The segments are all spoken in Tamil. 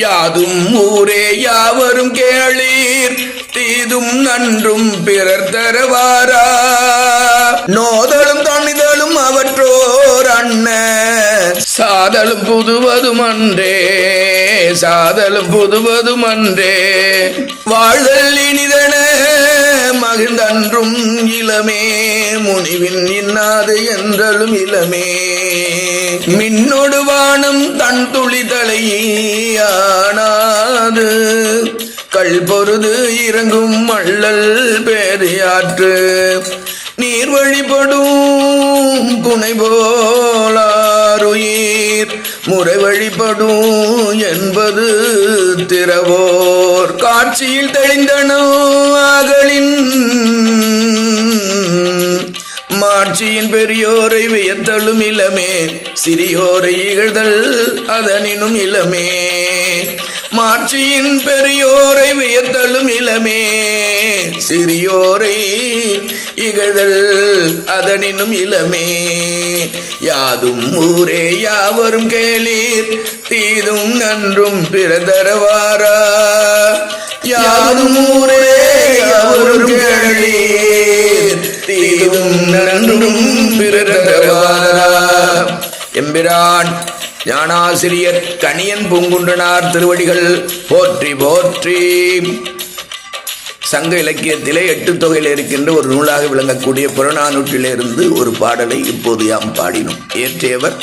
யாதும் ஊரே யாவரும் கேளீர் தீதும் நன்றும் பிறர் தரவாரா? நோதலும் தனிதலும் அவற்றோர் அண்ண சாதலும் புதுவதும் அன்றே சாதலும் புதுவதும் அன்றே. வாழ்தல் இனிதன மகிழ்ந்தன்றும் இளமே முனிவின் இன்னாது என்றலும் இளமே. மின்னொடு வானம் தன் துளி தலையானாது கள் பொருது இறங்கும் மள்ளல் பேரியாற்று நீர் வழிபடும் புனை போலாருயிர். முறை வழிபடும் என்பது திறவோர். காட்சியில் தெளிந்தனோ ஆட்சியின் பெரியோரை வியத்தலும் இளமே சிறியோரை இகழ்தல் அதனினும் இளமே. மாட்சியின் பெரியோரை வியத்தலும் இளமே சிறியோரை இகழ்தல் அதனினும் இளமே. யாதும் ஊரே யாவரும் கேளீர் தீதும் நன்றும் பிறதரவாரா எம்பிரான் ஞானாசிரியர் கணியன் பூங்குன்றனார் திருவடிகள் போற்றி போற்றி. சங்க இலக்கியத்திலே எட்டு தொகையில் இருக்கின்ற ஒரு நூலாக விளங்கக்கூடிய புறநானூற்றிலிருந்து ஒரு பாடலை இப்போது யாம் பாடினோம். இயற்றியவர்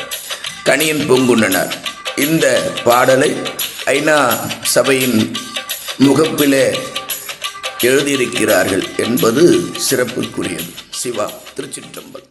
கணியன் பூங்குன்றனார். இந்த பாடலை ஐநா சபையின் முகப்பிலே எழுதியிருக்கிறார்கள் என்பது சிறப்புக்குரியது. சிவா திருச்சிற்றம்பல்